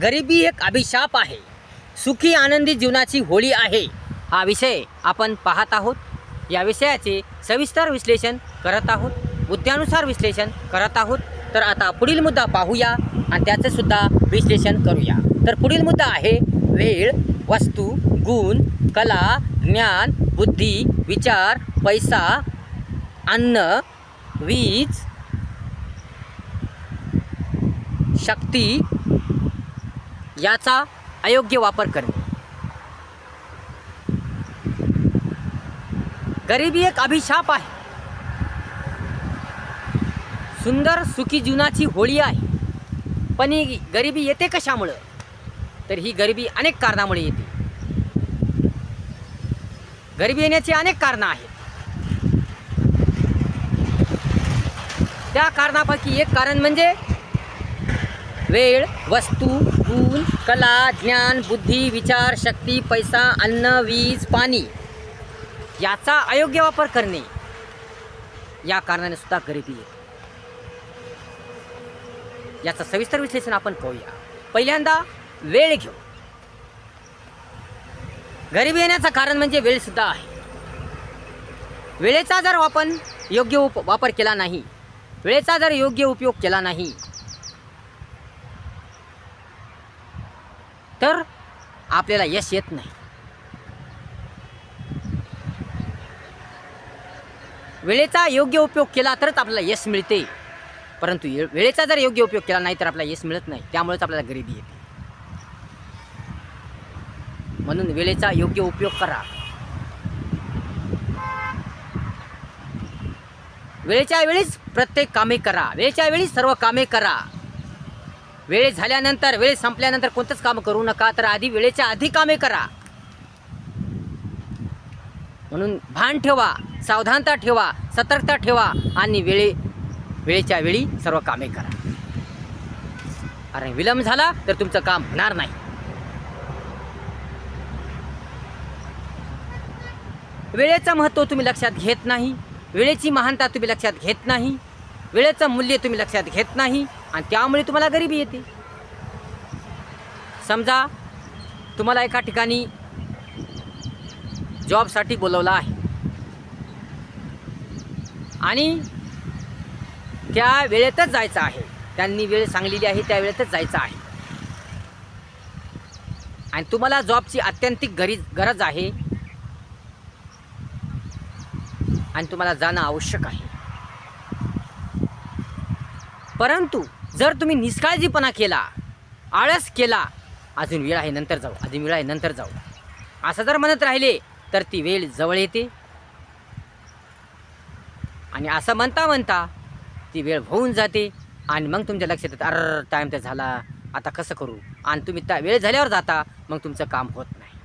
गरिबी एक अभिशाप आहे. सुखी आनंदी जीवनाची होळी आहे. हा विषय आपण पाहत आहोत. या विषयाचे सविस्तर विश्लेषण करत आहोत. मुद्द्यानुसार विश्लेषण करत आहोत. तर आता पुढील मुद्दा पाहूया आणि त्याचंसुद्धा विश्लेषण करूया. तर पुढील मुद्दा आहे वेळ वस्तू गुण कला ज्ञान बुद्धी विचार पैसा अन्न वीज शक्ती याचा अयोग्य वापर करणे. गरिबी एक अभिशाप आहे. सुंदर सुखी जीवनाची होळी आहे. पण ही गरिबी येते कशामुळं? तर ही गरिबी अनेक कारणामुळे येते. गरिबी येण्याची अनेक कारणं आहेत. त्या कारणापैकी एक कारण म्हणजे वेळ वस्तू गुण कला ज्ञान बुद्धी विचार शक्ती पैसा अन्न वीज पाणी याचा अयोग्य वापर करणे या कारणाने सुद्धा गरिबी येते. याचं सविस्तर विश्लेषण आपण पाहूया. पहिल्यांदा वेळ घेऊ. गरिबी येण्याचं कारण म्हणजे वेळ सुद्धा आहे. वेळेचा जर आपण योग्य उप वापर केला नाही वेळेचा जर योग्य उपयोग केला नाही तर आपल्याला यश येत नाही. वेळेचा योग्य उपयोग केला तरच आपल्याला यश मिळते. परंतु ये- वेळेचा जर योग्य उपयोग केला नाही तर आपल्याला यश मिळत नाही. त्यामुळेच आपल्याला गरिबी येते. म्हणून वेळेचा योग्य उपयोग करा. वेळेच्या वेळीच प्रत्येक कामे करा. वेळेच्या वेळी सर्व कामे करा. वेळ झाल्यानंतर वेळ संपल्यानंतर कोणतंच काम करू नका तर आधी वेळेच्या आधी कामे करा. म्हणून भान ठेवा सावधानता ठेवा सतर्कता ठेवा आणि वेळे वेळेच्या वेळी सर्व कामे करा. कारण विलंब झाला तर तुमचं काम होणार नाही. वेळेचं महत्त्व तुम्ही लक्षात घेत नाही वेळेची महानता तुम्ही लक्षात घेत नाही वेळेचं मूल्य तुम्ही लक्षात घेत नाही आणि त्यामुळे तुम्हाला गरिबी येते. समजा तुम्हाला एका ठिकाणी जॉबसाठी बोलवलं आहे. आणि त्या वेळेतच जायचं आहे. त्यांनी वेळ सांगलेली आहे त्या वेळेतच जायचं आहे. आणि तुम्हाला जॉबची अत्यंतिक गरी गरज आहे. आणि तुम्हाला जाणं आवश्यक आहे. परंतु जर तुम्ही निष्काळजीपणा केला आळस केला अजून वेळ आहे नंतर जाऊ. अजून वेळ आहे नंतर जाऊ. असं जर म्हणत राहिले तर ती वेळ जवळ येते. आणि असं म्हणता म्हणता ती वेळ होऊन जाते. आणि मग तुमच्या लक्षात येतं अर टाईम तर झाला. आता कसं करू? आणि तुम्ही त्या वेळ झाल्यावर जाता मग तुमचं काम होत नाही.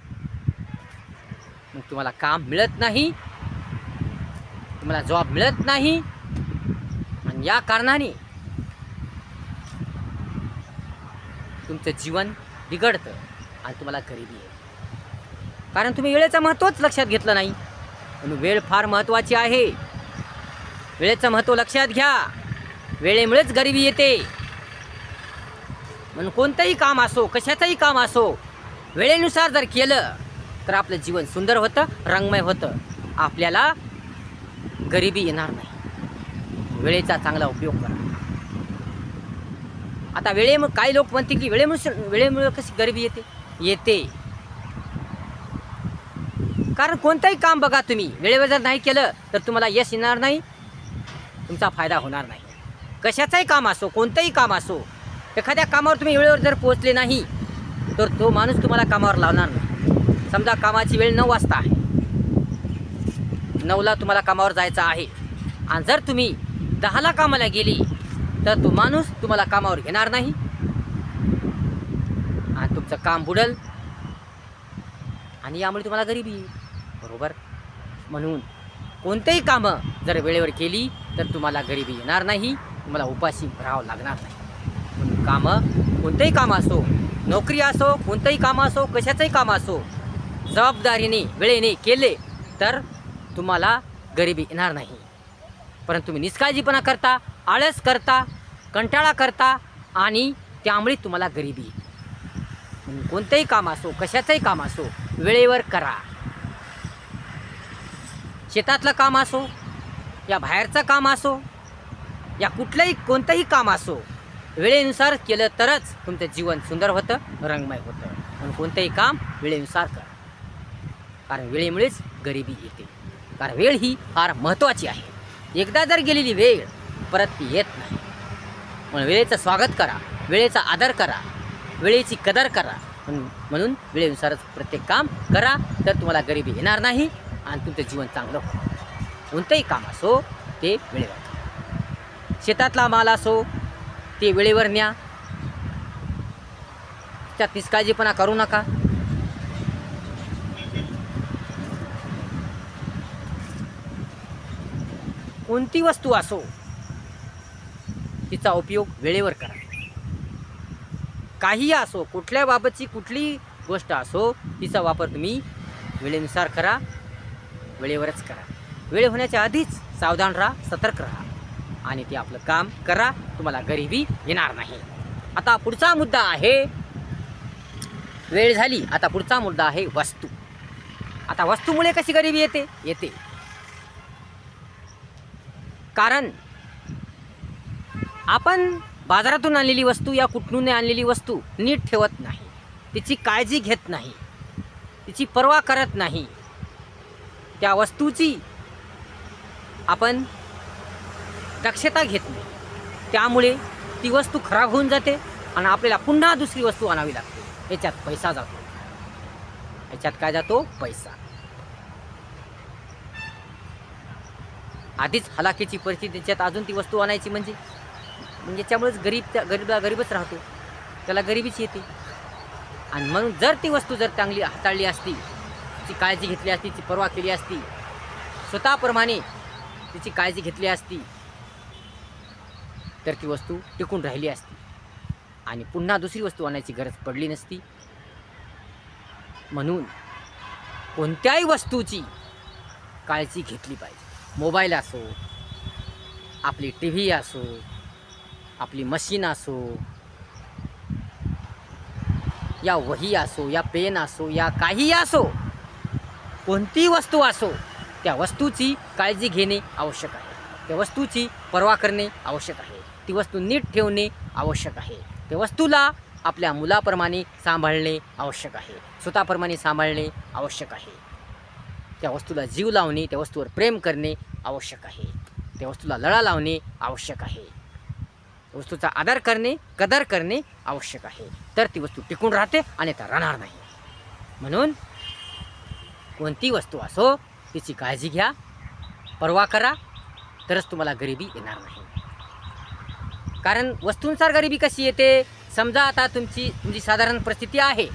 मग तुम्हाला काम मिळत नाही. तुम्हाला जॉब मिळत नाही. आणि या कारणाने तुमचं जीवन बिघडतं आणि तुम्हाला गरिबी आहे कारण तुम्ही वेळेचं महत्त्वच लक्षात घेतलं नाही. म्हणून वेळ फार महत्त्वाची आहे. वेळेचं महत्त्व लक्षात घ्या. वेळेमुळेच गरिबी येते. म्हणून कोणतंही काम असो कशाचंही काम असो वेळेनुसार जर केलं तर आपलं जीवन सुंदर होतं रंगमय होतं. आपल्याला गरिबी येणार नाही. वेळेचा चांगला उपयोग करा. आता वेळेमुळे काही लोक म्हणते की वेळेमुळे वेळेमुळे कशी गरिबी येते? येते. कारण कोणतंही काम बघा तुम्ही. वेळेवर जर नाही केलं तर तुम्हाला यश येणार नाही. तुमचा फायदा होणार नाही. कशाचंही काम असो कोणतंही काम असो एखाद्या कामावर तुम्ही वेळेवर जर पोहोचले नाही तर तो माणूस तुम्हाला कामावर लावणार नाही. समजा कामाची वेळ नऊ वाजता आहे. नऊला तुम्हाला कामावर जायचं आहे. आणि जर तुम्ही दहाला कामाला गेली तर तो माणूस तुम्हाला कामावर घेणार नाही. आणि तुमचं काम बुडल. आणि यामुळे तुम्हाला गरिबी. बरोबर? म्हणून कोणतेही कामं जर वेळेवर केली तर तुम्हाला गरिबी येणार नाही. तुम्हाला उपाशी राहावं लागणार नाही. कामं कोणतंही काम असो नोकरी असो कोणतंही काम असो कशाचंही काम असो जबाबदारीने वेळेने केले तर तुम्हाला गरिबी येणार नाही. परंतु तुम्ही निष्काळजीपणा करता आळस करता कंटाळा करता आणि त्यामुळे तुम्हाला गरिबी कोणतंही काम असो कशाचंही काम असो वेळेवर करा. शेतातलं काम असो या बाहेरचं काम असो या कुठलंही कोणतंही काम असो वेळेनुसार केलं तरच तुमचं जीवन सुंदर होतं रंगमय होतं. पण कोणतंही काम वेळेनुसार करा. कारण वेळेमुळेच गरिबी येते. कारण वेळ ही फार महत्त्वाची आहे. एकदा जर गेलेली वेळ परत ती येत नाही. पण वेळेचं स्वागत करा वेळेचा आदर करा वेळेची कदर करा. म्हणून म्हणून वेळेनुसारच प्रत्येक काम करा तर तुम्हाला गरिबी येणार नाही आणि तुमचं जीवन चांगलं होईल. कोणतंही काम असो ते वेळेवर शेतातला माल असो ते वेळेवर न्या. त्यात निष्काळजीपणा करू नका. कोणती वस्तू असो तिचा उपयोग वेळेवर करा. काहीही असो कुठल्या बाबतची कुठली गोष्ट असो तिचा वापर तुम्ही वेळेनुसार करा वेळेवरच करा. वेळ होण्याच्या आधीच सावधान राहा सतर्क राहा आणि ते आपलं काम करा. तुम्हाला गरिबी येणार नाही. आता पुढचा मुद्दा आहे वेळ झाली आता पुढचा मुद्दा आहे वस्तू. आता वस्तूमुळे कशी गरिबी येते? येते. कारण आपण बाजारातून आणलेली वस्तू या कुठून आणलेली वस्तू नीट ठेवत नाही. तिची काळजी घेत नाही. तिची पर्वा करत नाही. त्या वस्तूची आपण दक्षता घेत नाही. त्यामुळे ती वस्तू खराब होऊन जाते आणि आपल्याला पुन्हा दुसरी वस्तू आणावी लागते. याच्यात पैसा जातो. याच्यात काय जातो? पैसा. आधीच हलाखीची परिस्थिती त्याच्यात अजून ती वस्तू आणायची म्हणजे? म्हणजे त्यामुळेच गरीब त्या गरीबला गरीबच राहतो. त्याला गरिबीच येते. आणि म्हणून जर ती वस्तू जर चांगली हाताळली असती तिची काळजी घेतली असती ती पर्वा केली असती स्वतःप्रमाणे तिची काळजी घेतली असती तर ती वस्तू टिकून राहिली असती. आणि पुन्हा दुसरी वस्तू आणायची गरज पडली नसती. म्हणून कोणत्याही वस्तूची काळजी घेतली पाहिजे. मोबाईल असो आपली टी व्ही असो आपली मशीन असो या वही असो या पेन असो या काही असो कोणतीही वस्तू असो त्या वस्तूची काळजी घेणे आवश्यक आहे. त्या वस्तूची पर्वा करणे आवश्यक आहे. ती वस्तू नीट ठेवणे आवश्यक आहे. त्या वस्तूला आपल्या मुलाप्रमाणे सांभाळणे आवश्यक आहे. स्वतःप्रमाणे सांभाळणे आवश्यक आहे. त्या वस्तूला जीव लावणे त्या वस्तूवर प्रेम करणे आवश्यक आहे. त्या वस्तूला लळा लावणे आवश्यक आहे. वस्तूचा आदर करणे कदर करणे आवश्यक आहे. तर ती वस्तू टिकून राहते आणि तर राहणार नाही. म्हणून कोणती वस्तू असो तिची काळजी घ्या पर्वा करा तरच तुम्हाला गरिबी येणार नाही. कारण वस्तूंनुसार गरिबी कशी येते? समजा आता तुमची तुमची साधारण परिस्थिती आहे.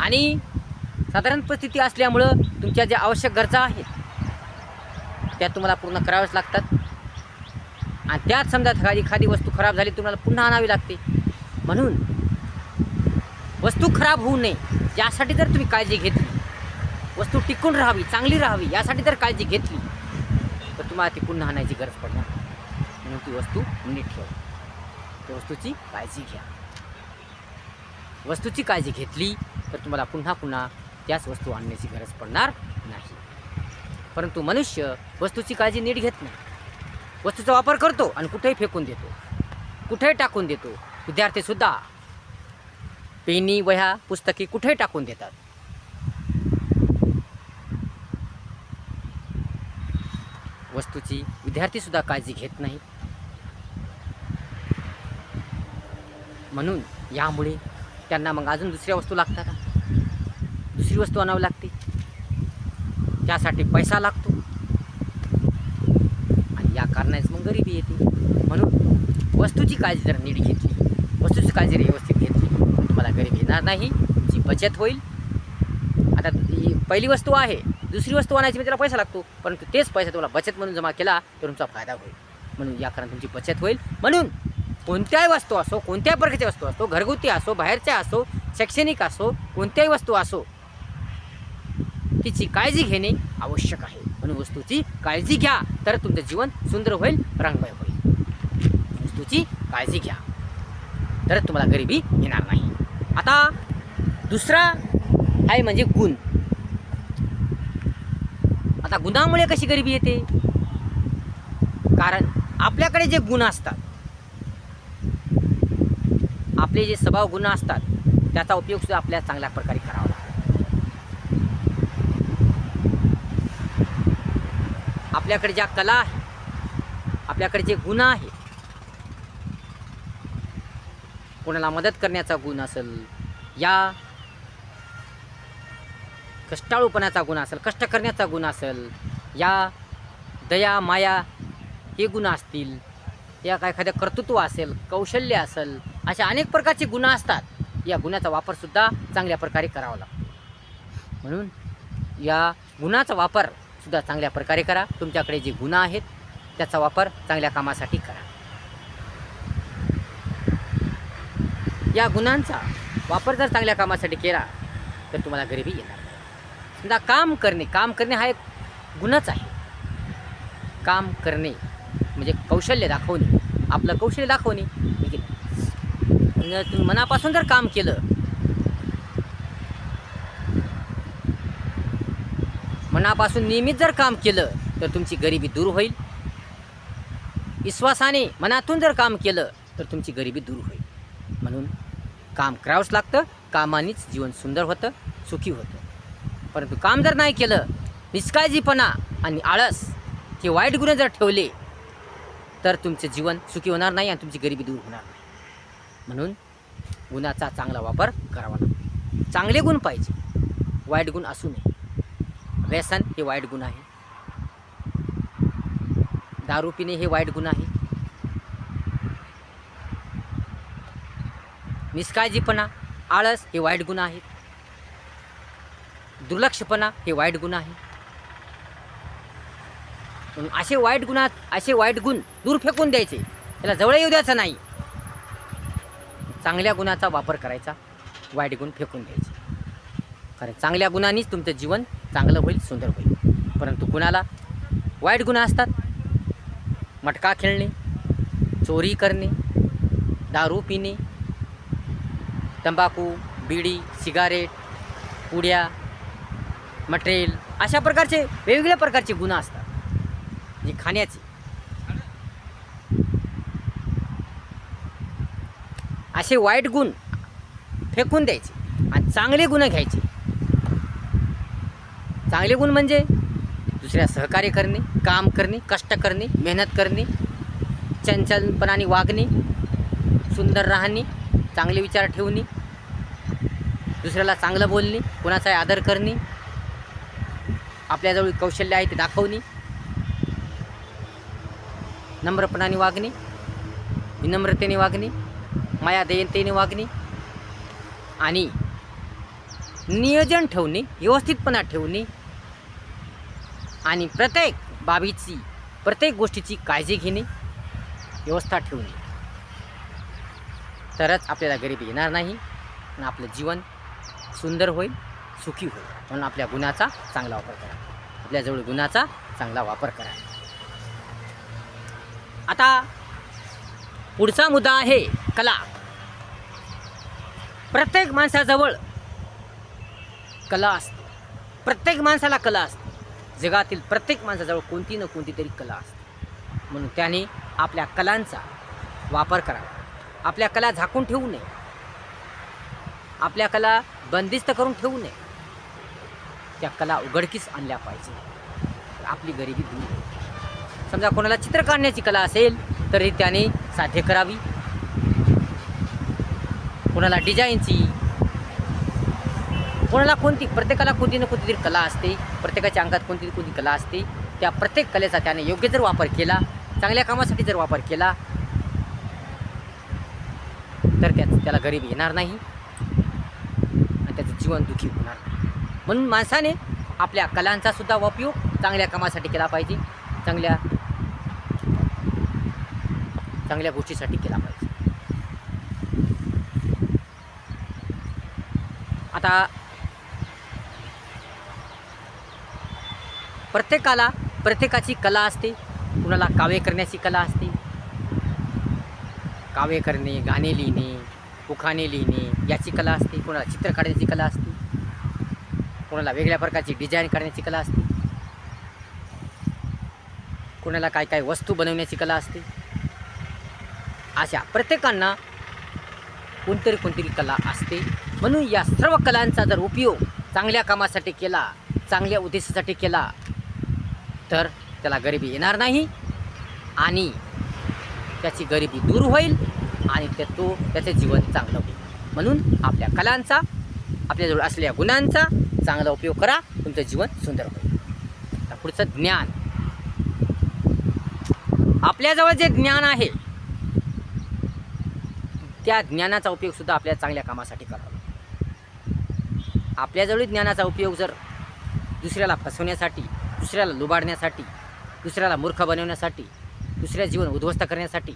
आणि साधारण परिस्थिती असल्यामुळं तुमच्या ज्या आवश्यक गरजा आहेत त्या तुम्हाला पूर्ण कराव्याच लागतात. आणि त्यात समजा एखादी एखादी वस्तू खराब झाली तुम्हाला पुन्हा आणावी लागते. म्हणून वस्तू खराब होऊ नये यासाठी जर तुम्ही काळजी घेतली वस्तू टिकून राहावी चांगली राहावी यासाठी जर काळजी घेतली तर तुम्हाला ती पुन्हा आणायची गरज पडणार म्हणून ती वस्तू नीट ठेवा. त्या वस्तूची काळजी घ्या. वस्तूची काळजी घेतली तर तुम्हाला पुन्हा पुन्हा त्याच वस्तू आणण्याची गरज पडणार नाही. परंतु मनुष्य वस्तूची काळजी नीट घेत नाही. वस्तूचा वापर करतो आणि कुठेही फेकून देतो. कुठेही टाकून देतो. विद्यार्थीसुद्धा पेनी वह्या पुस्तके कुठेही टाकून देतात. वस्तूची विद्यार्थीसुद्धा काळजी घेत नाहीत म्हणून यामुळे त्यांना मग अजून दुसऱ्या वस्तू लागतात दुसरी वस्तू आणावी लागते. त्यासाठी पैसा लागतो. या कारणानेच मग गरिबी येते. म्हणून वस्तूची काळजी जर नीट घेतली. वस्तूची काळजी जर व्यवस्थित घेतली. तुम्हाला गरिबी येणार नाही तुमची बचत होईल. आता ही पहिली वस्तू आहे. दुसरी वस्तू आणायची म्हणजे त्याला पैसा लागतो. परंतु तेच पैसा तुम्हाला बचत म्हणून जमा केला तर तुमचा फायदा होईल. म्हणून या कारण तुमची बचत होईल. म्हणून कोणत्याही वस्तू असो कोणत्याही प्रकारची वस्तू असो घरगुती असो बाहेरच्या असो शैक्षणिक असो कोणत्याही वस्तू असो तिची काळजी घेणे आवश्यक आहे. म्हणून वस्तूची काळजी घ्या. तर तुमचं जीवन सुंदर होईल रंगमय होईल. वस्तूची काळजी घ्या. तर तुम्हाला गरिबी येणार नाही. आता दुसरा आहे म्हणजे गुण. आता गुणामुळे कशी गरिबी येते? कारण आपल्याकडे जे गुण असतात आपले जे स्वभाव गुण असतात त्याचा उपयोग सुद्धा आपल्याला चांगल्या प्रकारे करावा लागतो आपल्याकडे ज्या कला आहे आपल्याकडे जे गुण आहे कोणाला मदत करण्याचा गुण असेल या कष्टाळूपणाचा गुण असेल कष्ट करण्याचा गुण असेल या दया माया हे गुण असतील या काय एखाद्या कर्तृत्व असेल कौशल्य असेल अशा अनेक प्रकारचे गुण असतात. या गुणाचा वापरसुद्धा चांगल्या प्रकारे करावा लागतो. म्हणून या गुणाचा वापर सुद्धा चांगल्या प्रकारे करा. तुमच्याकडे जे गुण आहेत त्याचा वापर चांगल्या कामासाठी करा. या गुणांचा वापर जर चांगल्या कामासाठी केला तर तुम्हाला गरिबी येणार नाही. समजा काम करणे काम करणे हा एक गुणच आहे. काम करणे म्हणजे कौशल्य दाखवणे. आपलं कौशल्य दाखवणे. म्हणजे तुम्ही मनापासून जर काम केलं मनापासून नियमित जर काम केलं तर तुमची गरिबी दूर होईल. विश्वासाने मनातून जर काम केलं तर तुमची गरिबी दूर होईल. म्हणून काम करावंच लागतं कामानेच जीवन सुंदर होतं सुखी होतं. परंतु काम जर नाही केलं निष्काळजीपणा आणि आळस हे वाईट गुण जर ठेवले तर तुमचं जीवन सुखी होणार नाही आणि तुमची गरिबी दूर होणार नाही. म्हणून गुणाचा चांगला वापर करावा लागतो. चांगले गुण पाहिजे. वाईट गुण असू नये. व्यसन हे वाईट गुण आहे. दारू पिणे हे वाईट गुण आहे. निष्काळजीपणा आळस हे वाईट गुण आहेत दुर्लक्षपणा हे वाईट गुण आहे. असे वाईट गुणात असे वाईट गुण दूर फेकून द्यायचे. त्याला जवळ येऊ द्यायचं नाही. चांगल्या गुणाचा वापर करायचा वाईट गुण फेकून द्यायचे. कारण चांगल्या गुणांनीच तुमचं जीवन चांगलं होईल सुंदर होईल. परंतु कुणाला? वाईट गुण असतात. मटका खेळणे चोरी करणे दारू पिणे तंबाखू बिडी सिगारेट पुड्या मटेरियल अशा प्रकारचे वेगवेगळ्या प्रकारचे गुण असतात जे खाण्याचे. असे वाईट गुण फेकून द्यायचे आणि चांगले गुण घ्यायचे. चांगले गुण म्हणजे दुसऱ्या सहकार्य करणे काम करणे कष्ट करणे मेहनत करणे चंचलपणाने वागणे सुंदर राहणे चांगले विचार ठेवणे दुसऱ्याला चांगलं बोलणे कोणाचाही आदर करणे आपल्याजवळ कौशल्य आहे ते दाखवणे नम्रपणाने वागणे विनम्रतेने वागणे माया दयनतेने वागणे आणि नियोजन ठेवणे व्यवस्थितपणा ठेवणे आणि प्रत्येक बाबीची प्रत्येक गोष्टीची काळजी घेणे व्यवस्था ठेवणे. तरच आपल्याला गरिबी येणार नाही आणि आपलं जीवन सुंदर होईल सुखी होईल. म्हणून आपल्या गुणाचा चांगला वापर करा. आपल्याजवळ गुणाचा चांगला वापर करा. आता पुढचा मुद्दा आहे कला. प्रत्येक माणसाजवळ कला असते. प्रत्येक माणसाला कला असते. जगातील प्रत्येक माणसाजवळ कोणती ना कोणती तरी कला असते. म्हणून त्याने आपल्या कलांचा वापर करावा. आपल्या कला झाकून ठेवू नये. आपल्या कला बंदिस्त करून ठेवू नये. त्या कला उघडकीस आणल्या पाहिजे. आपली गरिबी दूर होईल. समजा कोणाला चित्र काढण्याची कला असेल तरी त्याने साध्य करावी. कोणाला डिझाईनची कोणाला कोणती प्रत्येकाला कोणती ना कोणती तरी कला असते प्रत्येकाच्या अंगात कोणती कोणती कला असते त्या प्रत्येक कलेचा त्याने योग्य जर वापर केला चांगल्या कामासाठी जर वापर केला तर त्या त्याला गरीब येणार नाही आणि त्याचं जीवन दुःखी होणार नाही. म्हणून माणसाने आपल्या कलांचा सुद्धा उपयोग चांगल्या कामासाठी केला पाहिजे चांगल्या चांगल्या गोष्टीसाठी केला पाहिजे. आता प्रत्येकाला प्रत्येकाची कला असते. कुणाला काव्य करण्याची कला असते. काव्य करणे गाणे लिहिणे उखाणे लिहिणे याची कला असते. कोणाला चित्र काढण्याची कला असते. कोणाला वेगळ्या प्रकारची डिझाईन करण्याची कला असते. कोणाला काय काय वस्तू बनवण्याची कला असते. अशा प्रत्येकांना कोणतरी कोणतरी कला असते. म्हणून या सर्व कलांचा जर उपयोग चांगल्या कामासाठी केला चांगल्या उद्देशासाठी केला तर त्याला गरिबी येणार नाही आणि त्याची गरिबी दूर होईल आणि त्या तो त्याचे जीवन चांगलं होईल. म्हणून आपल्या कलांचा आपल्याजवळ असलेल्या गुणांचा चांगला उपयोग करा तुमचं जीवन सुंदर होईल. आता पुढचं ज्ञान. आपल्याजवळ जे ज्ञान आहे त्या ज्ञानाचा उपयोग सुद्धा आपल्या चांगल्या कामासाठी करावा आपल्याजवळ ज्ञानाचा उपयोग जर दुसऱ्याला फसवण्यासाठी दुसऱ्याला लुबाडण्यासाठी दुसऱ्याला मूर्ख बनवण्यासाठी दुसऱ्या जीवन उद्ध्वस्त करण्यासाठी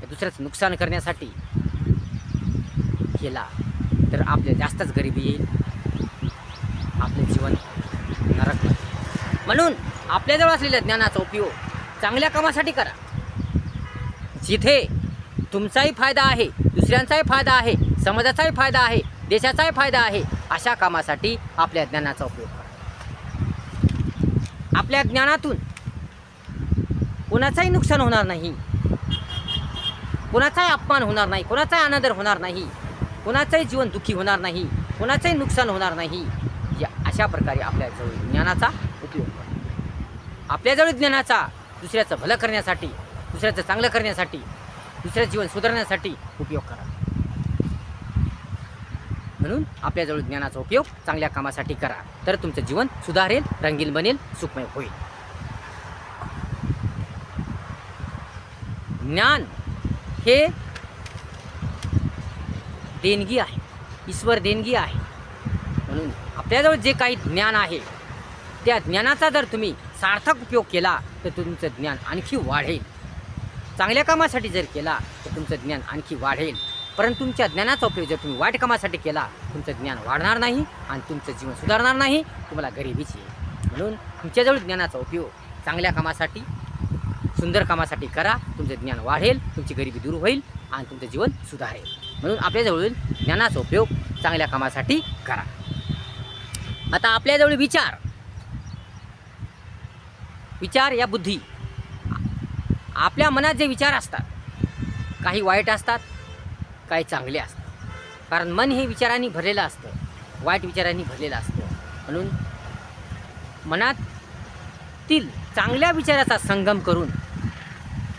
दुसऱ्याचं नुकसान करण्यासाठी केला तर आपल्या जास्तच गरिबी येईल. आपले जीवन नरक म्हणून आपल्याजवळ असलेल्या ज्ञानाचा उपयोग चांगल्या कामासाठी करा. जिथे तुमचाही फायदा आहे दुसऱ्यांचाही फायदा आहे समाजाचाही फायदा आहे देशाचाही फायदा आहे अशा कामासाठी आपल्या ज्ञानाचा उपयोग करा. आपल्या ज्ञानातून कोणाचाही नुकसान होणार नाही. कोणाचाही अपमान होणार नाही. कोणाचाही अनादर होणार नाही. कोणाचंही जीवन दुःखी होणार नाही. कोणाचंही नुकसान होणार नाही. या अशा प्रकारे आपल्याजवळ ज्ञानाचा उपयोग करा. आपल्याजवळ ज्ञानाचा दुसऱ्याचं भलं करण्यासाठी दुसऱ्याचं चांगलं करण्यासाठी दुसऱ्याचं जीवन सुधारण्यासाठी उपयोग करा. म्हणून आपल्याजवळ ज्ञानाचा उपयोग चांगल्या कामासाठी करा. तर तुमचं जीवन सुधारेल रंगीन बनेल सुखमय होईल. ज्ञान हे देणगी आहे. ईश्वर देणगी आहे. म्हणून आपल्याजवळ जे काही ज्ञान आहे त्या ज्ञानाचा जर तुम्ही सार्थक उपयोग केला तर तुमचं ज्ञान आणखी वाढेल. चांगल्या कामासाठी जर केला तर तुमचं ज्ञान आणखी वाढेल. परंतु तुमच्या ज्ञानाचा उपयोग जर तुम्ही वाईट कामासाठी केला तुमचं ज्ञान वाढणार नाही आणि तुमचं जीवन सुधारणार नाही तुम्हाला गरिबीच येईल. म्हणून तुमच्याजवळ ज्ञानाचा उपयोग चांगल्या कामासाठी सुंदर कामासाठी करा तुमचं ज्ञान वाढेल तुमची गरिबी दूर होईल आणि तुमचं जीवन सुधारेल. म्हणून आपल्याजवळ ज्ञानाचा उपयोग चांगल्या कामासाठी करा. आता आपल्याजवळ विचार. विचार या बुद्धी. आपल्या मनात जे विचार असतात काही वाईट असतात काही चांगले असतं. कारण मन हे विचारांनी भरलेलं असतं. वाईट विचारांनी भरलेलं असतं. म्हणून मनातील चांगल्या विचाराचा संगम करून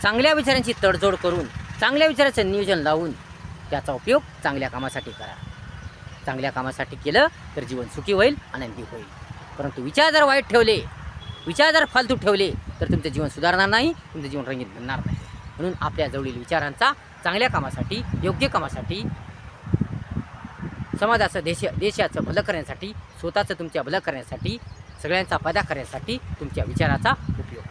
चांगल्या विचारांची तडजोड करून चांगल्या विचाराचं नियोजन लावून त्याचा उपयोग चांगल्या कामासाठी करा. चांगल्या कामासाठी केलं तर जीवन सुखी होईल आनंदी होईल. परंतु विचार जर वाईट ठेवले विचार जर फालतू ठेवले तर तुमचं जीवन सुधारणार नाही तुमचं जीवन रंगीत बनणार नाही. म्हणून आपल्या जवळील विचारांचा चांगल्या कामासाठी योग्य कामासाठी समाजाचं देश देशाचं भलं करण्यासाठी स्वतःचं तुमच्या भलं करण्यासाठी सगळ्यांचा फायदा करण्यासाठी तुमच्या विचाराचा उपयोग.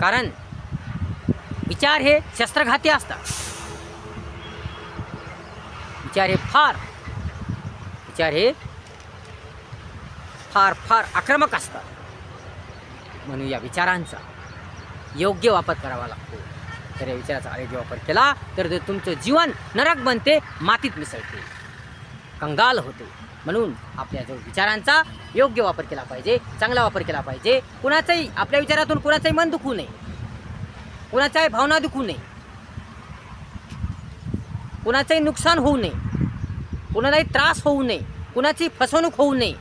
कारण विचार हे शस्त्रघाती असतात. विचार हे फार विचार हे फार फार आक्रमक असतात. म्हणून या विचारांचा योग्य वापर करावा लागतो. तर या विचाराचा अयोग्य वापर केला तर ते तुमचं जीवन नरक बनते मातीत मिसळते. कंगाल होते. म्हणून आपल्या जो विचारांचा योग्य वापर केला पाहिजे चांगला वापर केला पाहिजे कुणाचाही आपल्या विचारातून कुणाचंही मन दुखू नये. कुणाच्याही भावना दुखू नये. कुणाचंही नुकसान होऊ नये. कुणालाही त्रास होऊ नये. कुणाची फसवणूक होऊ नये.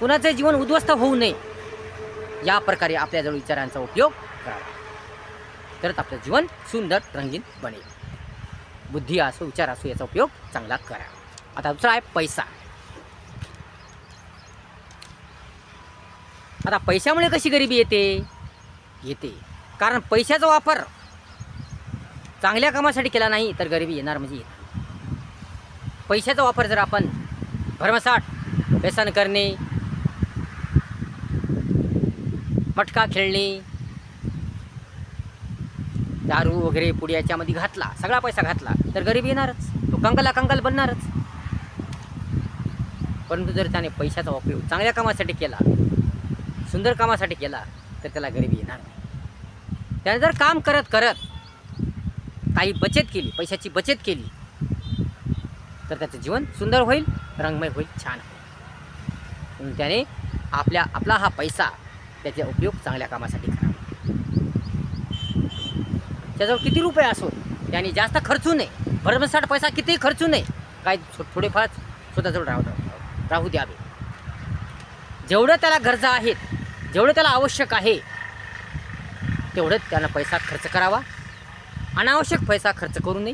कुणाचे जीवन उद्ध्वस्त होऊ नये. या प्रकारे आपल्याजवळ विचारांचा उपयोग करावा. तरच आपलं जीवन सुंदर रंगीन बनेल. बुद्धी असो विचार असो याचा उपयोग चांगला करा. आता दुसरा आहे पैसा. आता पैशामुळे कशी गरिबी येते? येते. कारण पैशाचा वापर चांगल्या कामासाठी केला नाही तर गरिबी येणार म्हणजे येणार. पैशाचा वापर जर आपण भरमसाठ व्यसन करणे मटका खेळणे दारू वगैरे पुढे याच्यामध्ये घातला सगळा पैसा घातला तर गरीब येणारच. तो कंगला कंगाल बनणारच. परंतु जर त्याने पैशाचा उपयोग चांगल्या कामासाठी केला सुंदर कामासाठी केला तर त्याला गरिबी येणार नाही. त्याने जर काम करत करत काही बचत केली पैशाची बचत केली तर त्याचं जीवन सुंदर होईल रंगमय होईल छान होईल. म्हणून त्याने आपल्या आपला हा पैसा त्याचा उपयोग चांगल्या कामासाठी करावा त्याजवळ किती रुपये असो त्याने जास्त खर्चू नये. भरमसाठ पैसा कितीही खर्चू नये. काही थोडेफार स्वतःजवळ राहू राहू- द्यावे जेवढं त्याला गरजा आहेत जेवढं त्याला आवश्यक आहे तेवढंच त्यानं पैसा खर्च करावा. अनावश्यक पैसा खर्च करू नये.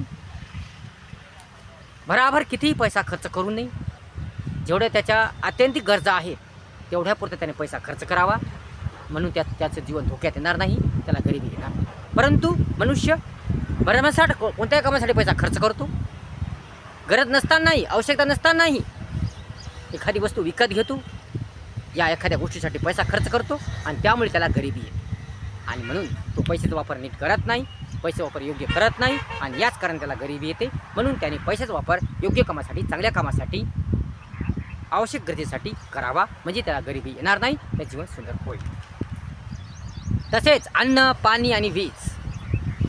भराभर कितीही पैसा खर्च करू नये. जेवढ्या त्याच्या आत्यंतिक गरजा आहेत तेवढ्यापुरतं त्याने पैसा खर्च करावा. म्हणून त्या त्याचं जीवन धोक्यात येणार नाही त्याला गरिबी येणार नाही. परंतु मनुष्य भरमसाठ कोणत्याही कामासाठी पैसा खर्च करतो. गरज नसतानाही आवश्यकता नसतानाही एखादी वस्तू विकत घेतो. या एखाद्या गोष्टीसाठी पैसा खर्च करतो आणि त्यामुळे त्याला गरिबी येते. आणि म्हणून तो पैशाचा वापर नीट करत नाही पैसे वापर योग्य करत नाही आणि याच कारण त्याला गरिबी येते. म्हणून त्याने पैशाचा वापर योग्य कामासाठी चांगल्या कामासाठी आवश्यक गरजेसाठी करावा. म्हणजे त्याला गरिबी येणार नाही त्याचे जीवन सुंदर होईल. तसेच अन्न पाणी आणि वीज.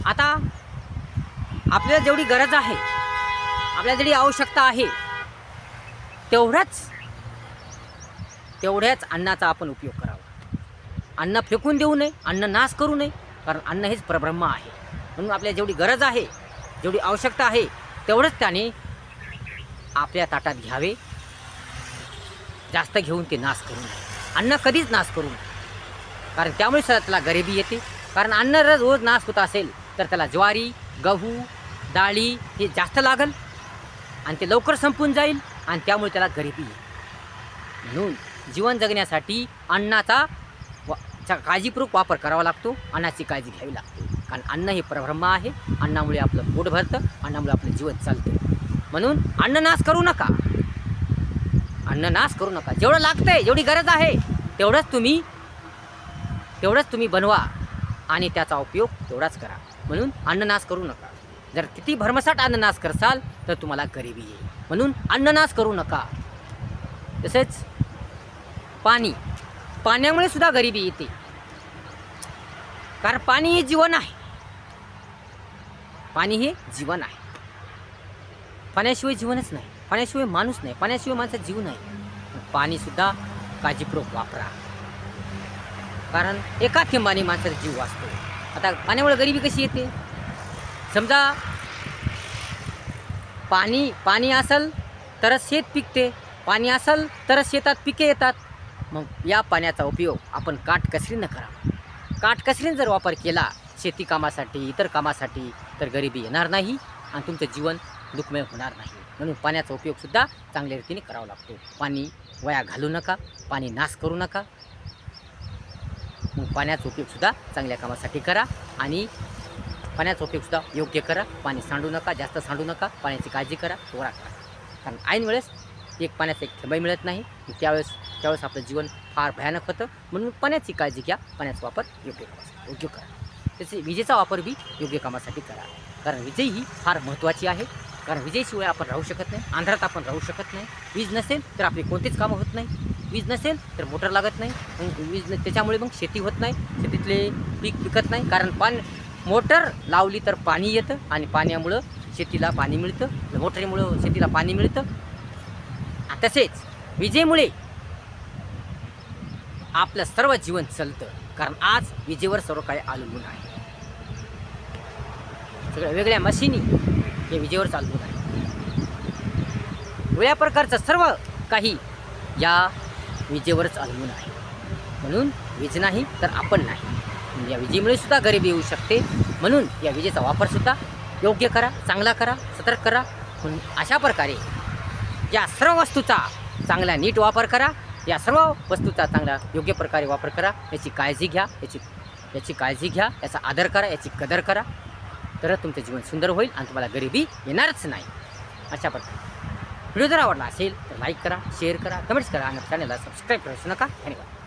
आता आपल्याला जेवढी गरज आहे आपल्याला जेवढी आवश्यकता आहे तेवढ्याच तेवढ्याच अन्नाचा आपण उपयोग करावा. अन्न फेकून देऊ नये अन्न नाश करू नये कारण अन्न हेच परब्रह्म आहे. म्हणून आपल्याला जेवढी गरज आहे जेवढी आवश्यकता आहे तेवढंच त्याने आपल्या ताटात घ्यावे. जास्त घेऊन ते नाश करू नये. अन्न कधीच नाश करू नये. कारण त्यामुळे सुद्धा त्याला गरिबी येते. कारण अन्न रोज नाश होत असेल तर त्याला ज्वारी गहू डाळी हे जास्त लागल आणि ते लवकर संपून जाईल आणि त्यामुळे त्याला गरिबी येईल म्हणून जीवन जगण्यासाठी अन्नाचा वा काळजीपूर्वक वापर करावा लागतो. अन्नाची काळजी घ्यावी लागते. कारण अन्न हे परब्रह्म आहे. अन्नामुळे आपलं पोट भरतं अन्नामुळे आपलं जीवन चालतं. म्हणून अन्न नाश करू नका. अन्न नाश करू नका. जेवढं लागतंय जेवढी गरज आहे तेवढंच तुम्ही तेवढंच तुम्ही बनवा आणि त्याचा उपयोग तेवढाच करा. म्हणून अन्ननाश करू नका. जर किती भरमसाट अन्ननाश करसाल तर तुम्हाला गरिबी येईल. म्हणून अन्ननाश करू नका. तसेच पाणी. पाण्यामुळे सुद्धा गरिबी येते. कारण पाणी हे जीवन आहे. पाणी हे जीवन आहे. पाण्याशिवाय जीवनच नाही. पाण्याशिवाय माणूस नाही. पाण्याशिवाय माणसाचं जीव नाही. पाणीसुद्धा काळजीपूर्वक वापरा. कारण एका थेंबाने माणसाचा जीव वाचतो. आता पाण्यामुळे गरिबी कशी येते? समजा पाणी पाणी असेल तरच शेत पिकते. पाणी असेल तरच शेतात पिके येतात. मग या पाण्याचा उपयोग आपण काटकसरीनं करावा. काटकसरीनं जर वापर केला शेती कामासाठी इतर कामासाठी तर गरिबी येणार नाही आणि तुमचं जीवन दुःखमय होणार नाही. म्हणून पाण्याचा उपयोगसुद्धा चांगल्या रीतीने करावा लागतो. पाणी वया घालू नका पाणी नाश करू नका. मग पाण्याचा उपयोगसुद्धा चांगल्या कामासाठी करा आणि पाण्याचा उपयोगसुद्धा योग्य करा. पाणी सांडू नका जास्त सांडू नका. पाण्याची काळजी करा तोरा करा. कारण ऐन वेळेस एक पाण्याचा एक थेंबाही मिळत नाही. त्यावेळेस त्यावेळेस आपलं जीवन फार भयानक होतं. म्हणून पाण्याची काळजी घ्या. पाण्याचा वापर योग्य कामासाठी योग्य करा. तसे विजेचा वापर बी योग्य कामासाठी करा. कारण विजय ही फार महत्त्वाची आहे. कारण विजेशिवाय आपण राहू शकत नाही अंधारात आपण राहू शकत नाही. वीज नसेल तर आपली कोणतेच कामं होत नाही. वीज नसेल तर मोटर लागत नाही. मग वीज त्याच्यामुळे मग शेती होत नाही. शेतीतले पीक पिकत नाही. कारण पाणी मोटर लावली तर पाणी येतं आणि पाण्यामुळं शेतीला पाणी मिळतं. मोटरीमुळं शेतीला पाणी मिळतं. तसेच विजेमुळे आपलं सर्व जीवन चालतं. कारण आज विजेवर सर्व काही अवलंबून आहे. सगळ्या वेगळ्या मशिनी हे विजेवर चालवून आहे. वेगळ्या प्रकारचं सर्व काही या विजेवरच अवलंबून आहे. म्हणून वीज नाही तर आपण नाही. म्हणजे या विजेमुळे सुद्धा गरिबी येऊ शकते. म्हणून या विजेचा वापरसुद्धा योग्य करा चांगला करा सतर्क करा. म्हणून अशा प्रकारे या सर्व वस्तूचा चांगला नीट वापर करा. या सर्व वस्तूचा चांगला योग्य प्रकारे वापर करा. याची काळजी घ्या. याची याची काळजी घ्या. याचा आदर करा. याची कदर करा. तरच तुमचं जीवन सुंदर होईल आणि तुम्हाला गरिबी येणारच नाही. अशा प्रकारे. व्हिडिओ जर आवडला असेल तर लाईक करा शेअर करा कमेंट्स करा आणि चॅनलला सबस्क्राईब करू नका. धन्यवाद.